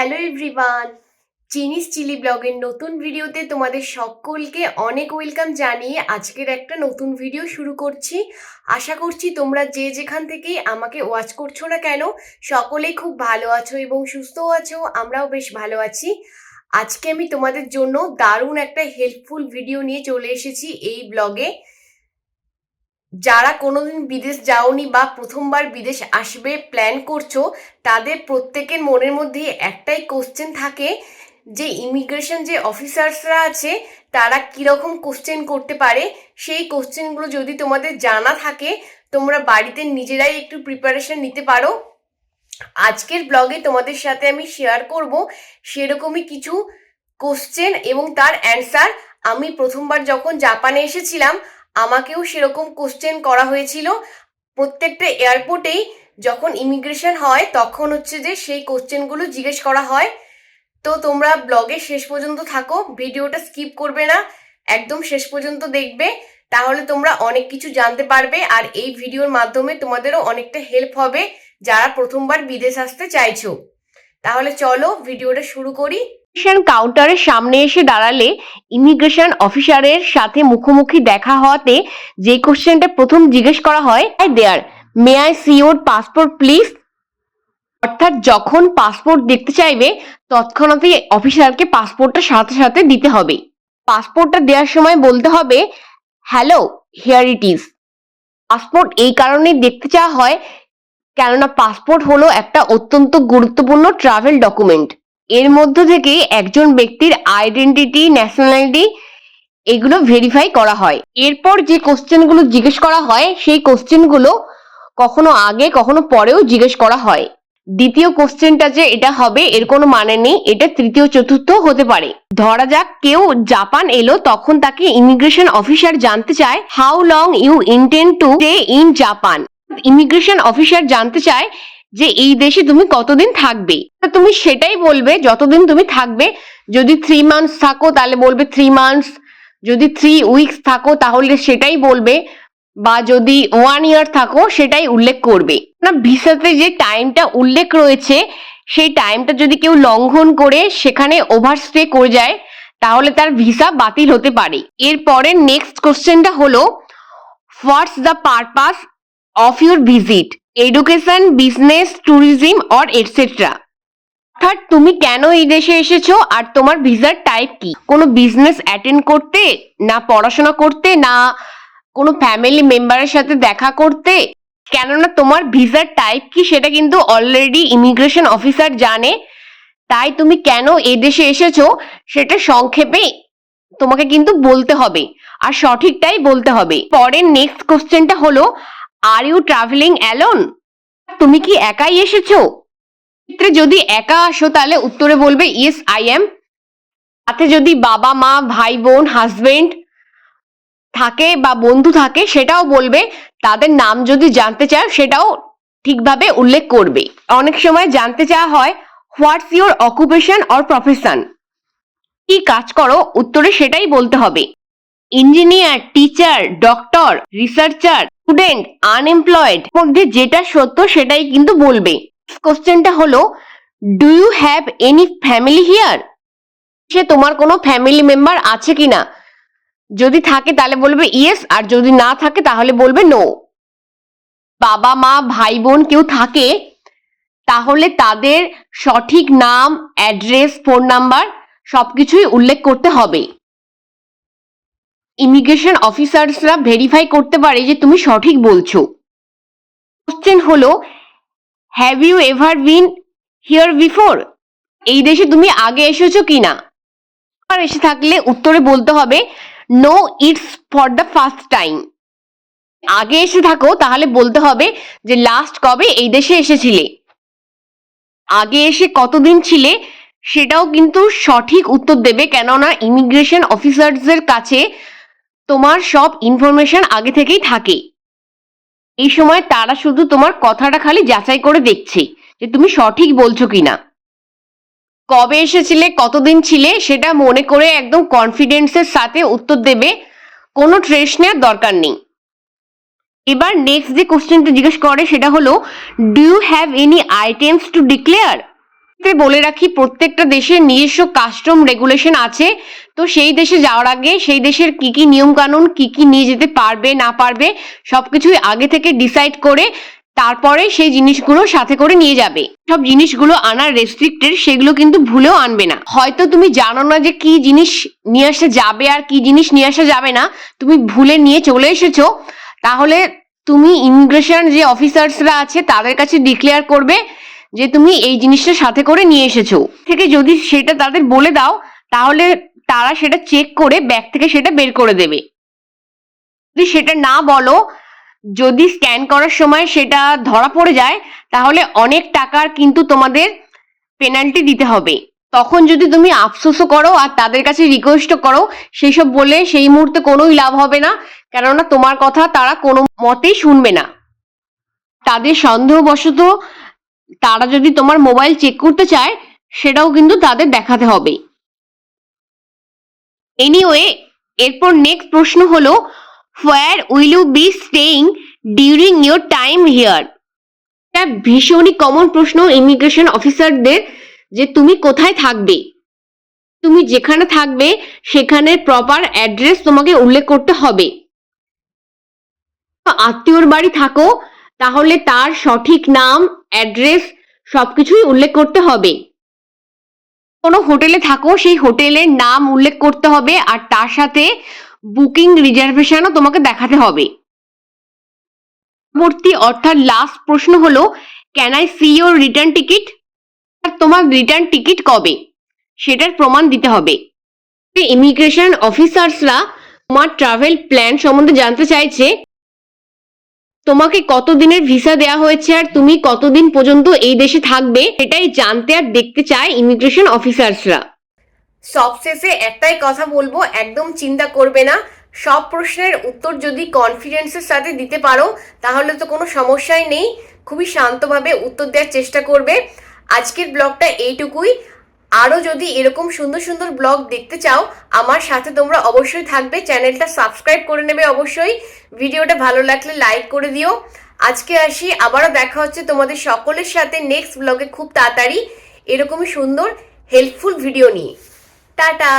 Hello everyone চিনিস chilli ব্লগের নতুন ভিডিওতে তোমাদের সকলকে অনেক ওয়েলকাম জানিয়ে আজকের একটা নতুন ভিডিও শুরু করছি। আশা করছি তোমরা যে যেখান থেকেই আমাকে ওয়াচ করছ না কেন, সকলেই খুব ভালো আছো এবং সুস্থও আছো, আমরাও বেশ ভালো আছি। আজকে আমি তোমাদের জন্য দারুণ একটা হেল্পফুল ভিডিও নিয়ে চলে এসেছি এই ব্লগে যারা কোনোদিন বিদেশ যাওনি বা প্রথমবার বিদেশ আসবে প্ল্যান করছ, তাদের প্রত্যেকের মনের মধ্যে একটাই কোশ্চেন থাকে, যে ইমিগ্রেশন যে অফিসার্সরা আছে, তারা কীরকম কোশ্চেন করতে পারে? সেই কোশ্চেনগুলো যদি তোমাদের জানা থাকে, তোমরা বাড়িতে নিজেরাই একটু প্রিপারেশন নিতে পারো। আজকের ব্লগে তোমাদের সাথে আমি শেয়ার করব সেরকমই কিছু কোশ্চেন এবং তার অ্যান্সার আমি প্রথমবার যখন জাপানে এসেছিলাম আমাকেও সেরকম কোশ্চেন করা হয়েছিল। প্রত্যেকটা এয়ারপোর্টেই যখন ইমিগ্রেশন হয়, তখন হচ্ছে যে সেই কোশ্চেনগুলো জিজ্ঞেস করা হয়। তো তোমরা ব্লগে শেষ পর্যন্ত থাকো ভিডিওটা স্কিপ করবে না, একদম শেষ পর্যন্ত দেখবে। তাহলে তোমরা অনেক কিছু জানতে পারবে আর এই ভিডিওর মাধ্যমে তোমাদেরও অনেকটা হেল্প হবে যারা প্রথমবার বিদেশ আসতে চাইছো। তাহলে চলো ভিডিওটা শুরু করি। ইমিগ্রেশন কাউন্টারের সামনে এসে দাঁড়ালে ইমিগ্রেশন অফিসারের সাথে মুখোমুখি দেখা হওয়াতে যে কোশ্চেনটা প্রথম জিজ্ঞেস করা হয় দেয়ার may I see your passport please অর্থাৎ যখন পাসপোর্ট দেখতে চাইবে তৎক্ষণাৎই অফিসারকে পাসপোর্টটা সাথে সাথে দিতে হবে। পাসপোর্টটা দেওয়ার সময় বলতে হবে hello here it is passport এই কারণেই দেখতে চাওয়া হয়, কেননা পাসপোর্ট হলো একটা অত্যন্ত গুরুত্বপূর্ণ ট্রাভেল ডকুমেন্ট এর মধ্য থেকে একজন ব্যক্তির আইডেন্টিটি ন্যাশনালিটি এগুলো ভেরিফাই করা হয়। এরপর যে কোশ্চেনগুলো জিজ্ঞেস করা হয়, সেই কোশ্চেনগুলো কখনো আগে, কখনো পরেও জিজ্ঞেস করা হয়। দ্বিতীয় কোশ্চেনটা যে এটা হবে, এর কোনো মানে নেই, এটা তৃতীয়, চতুর্থ হতে পারে। ধরা যাক কেউ জাপান এলো, তখন তাকে ইমিগ্রেশন অফিসার জানতে চায় how long you intend to stay in Japan immigration officer জানতে চায় যে এই দেশে তুমি কতদিন থাকবে? তুমি সেটাই বলবে, যতদিন তুমি থাকবে, যদি থ্রি মান্থস থাকো তাহলে বলবে থ্রি মান্থস যদি থ্রি উইকস থাকো তাহলে সেটাই বলবে, বা যদি ওয়ান ইয়ার থাকো সেটাই উল্লেখ করবে। না, ভিসাতে যে টাইমটা উল্লেখ রয়েছে, সেই টাইমটা যদি কেউ লঙ্ঘন করে, সেখানে ওভারস্টে করে যায়, তাহলে তার ভিসা বাতিল হতে পারে। এরপরে নেক্সট কোশ্চেনটা হলো what's the purpose of your visit education business tourism or etcetera অর্থাৎ তুমি কেন এই দেশে এসেছ আর তোমার ভিসার টাইপ কি? কোনো বিজনেস অ্যাটেন্ড করতে, না পড়াশোনা করতে, না কোনো ফ্যামিলি মেম্বারের সাথে দেখা করতে? কেননা তোমার ভিসার টাইপ কি সেটা কিন্তু অলরেডি ইমিগ্রেশন অফিসার জানে। তাই তুমি কেন এ দেশে এসেছ সেটা সংক্ষেপে তোমাকে কিন্তু বলতে হবে। আর সঠিকটাই বলতে হবে। পরের নেক্সট কোশ্চেনটা হলো আর ইউ ট্রাভেলিং অ্যালোন তুমি কি একাই এসেছ? ক্ষেত্রে যদি একা আসো, তাহলে উত্তরে বলবে ইয়েস আই এম সাথে যদি বাবা, মা, ভাই, বোন হাজবেন্ড থাকে বা বন্ধু থাকে, সেটাও বলবে। তাদের নাম যদি জানতে চাও, সেটাও ঠিকভাবে উল্লেখ করবে। অনেক সময় জানতে চাওয়া হয় what's your occupation or profession কি কাজ করো? উত্তরে সেটাই বলতে হবে। Engineer teacher doctor researcher student unemployed মধ্যে যেটা সত্য সেটাই কিন্তু বলবে। কোশ্চেনটা হলো do you have any family here সে তোমার কোনো ফ্যামিলি মেম্বার আছে কিনা যদি থাকে তাহলে বলবে ইয়েস আর যদি না থাকে তাহলে বলবে নো বাবা, মা, ভাই, বোন কেউ থাকে, তাহলে তাদের সঠিক নাম অ্যাড্রেস ফোন নাম্বার সবকিছুই উল্লেখ করতে হবে। ইমিগ্রেশন অফিসার্সরা ভেরিফাই করতে পারে যে তুমি সঠিক বলছো। কোশ্চেন হলো have you ever been here before এই দেশে তুমি আগে এসেছ কিনা? আর এসে থাকলে উত্তরে বলতে হবে no it's for the first time আগে এসে থাকো, তাহলে বলতে হবে যে লাস্ট কবে এই দেশে এসেছিলে। আগে এসে কতদিন ছিলে, সেটাও কিন্তু সঠিক উত্তর দেবে কেননা ইমিগ্রেশন অফিসারদের কাছে তোমার সব ইনফরমেশন আগে থেকেই থাকে। এই সময় তারা শুধু তোমার কথাটা খালি যাচাই করে দেখছে যে তুমি সঠিক বলছো কিনা। কবে এসেছিলে, কতদিন ছিলে, সেটা মনে করে একদম কনফিডেন্সের সাথে উত্তর দেবে, কোনো ট্রেস নেওয়ার দরকার নেই। এবার নেক্সট যে কোশ্চেনটা জিজ্ঞেস করে, সেটা হলো do you have any items to declare বলে রাখি, প্রত্যেকটা দেশের নিজস্ব কাস্টম রেগুলেশন আছে তো সেই দেশে যাওয়ার আগে সেই দেশের কি কি নিয়ম কানুন কি কি নিয়ে যেতে পারবে, না পারবে, সবকিছুই আগে থেকে ডিসাইড করে তারপরে সেই জিনিসগুলো সাথে করে নিয়ে যাবে। সব জিনিসগুলো আনার রেস্ট্রিক্টেড সেগুলো কিন্তু ভুলেও আনবে না। হয়তো তুমি জানো না যে কি জিনিস নিয়ে আসা যাবে আর কি জিনিস নিয়ে আসা যাবে না। তুমি ভুলে নিয়ে চলে এসেছ। তাহলে তুমি ইমিগ্রেশন যে অফিসার্সরা আছে তাদের কাছে ডিক্লেয়ার করবে যে তুমি এই জিনিসটা সাথে করে নিয়ে এসেছ। থেকে যদি সেটা তাদের বলে দাও, তাহলে তারা সেটা চেক করে ব্যাগ থেকে সেটা বের করে দেবে। যদি সেটা না বলো, যদি স্ক্যান করার সময় সেটা ধরা পড়ে যায়, তাহলে অনেক টাকার কিন্তু তোমাদের পেনাল্টি দিতে হবে। তখন যদি তুমি আফসোসও করো আর তাদের কাছে রিকোয়েস্টও করো সেই সব বলে সেই মুহূর্তে কোনোই লাভ হবে না, কেননা তোমার কথা তারা কোনো মতেই শুনবে না। তাদের সন্দেহবশত তারা যদি তোমার মোবাইল চেক করতে চায়, সেটাও কিন্তু তাদের দেখাতে হবে। এনিওয়ে এরপর নেক্সট প্রশ্ন হলো where will you be staying during your time here এটা ভীষণই কমন প্রশ্ন ইমিগ্রেশন অফিসারদের যে তুমি কোথায় থাকবে? তুমি যেখানে থাকবে, সেখানে প্রপার অ্যাড্রেস তোমাকে উল্লেখ করতে হবে। আত্মীয়র বাড়ি থাকো, তাহলে তার সঠিক নাম অ্যাড্রেস সবকিছুই উল্লেখ করতে হবে। কোনো হোটেলে থাকো, সেই হোটেলের নাম উল্লেখ করতে হবে আর তার সাথে বুকিং রিজার্ভেশনও তোমাকে দেখাতে হবে। পরবর্তী অর্থাৎ লাস্ট প্রশ্ন হলো can I see your return ticket তোমার রিটার্ন টিকিট কবে? সেটার প্রমাণ দিতে হবে। ইমিগ্রেশন অফিসার্সরা তোমার ট্রাভেল প্ল্যান সম্বন্ধে জানতে চাইছে তোমাকে কতদিনের ভিসা দেওয়া হয়েছে আর তুমি কতদিন পর্যন্ত এই দেশে থাকবে, এটাই জানতে আর দেখতে চায় ইমিগ্রেশন অফিসার্সরা সবশেষে একটাই কথা বলব, একদম চিন্তা করবে না। সব প্রশ্নের উত্তর যদি কনফিডেন্সের সাথে দিতে পারো, তাহলে তো কোনো সমস্যাই নেই। খুবই শান্তভাবে উত্তর দেওয়ার চেষ্টা করবে। আজকের ব্লগটা এইটুকুই। আরও যদি এরকম সুন্দর সুন্দর ব্লগ দেখতে চাও, আমার সাথে তোমরা অবশ্যই থাকবে। চ্যানেলটা সাবস্ক্রাইব করে নেবে অবশ্যই। ভিডিওটা ভালো লাগলে লাইক করে দিও। আজকে আসি, আবারও দেখা হচ্ছে তোমাদের সকলের সাথে নেক্সট ব্লগে খুব তাড়াতাড়ি। এরকমই সুন্দর, হেল্পফুল ভিডিও নিয়ে। টাটা!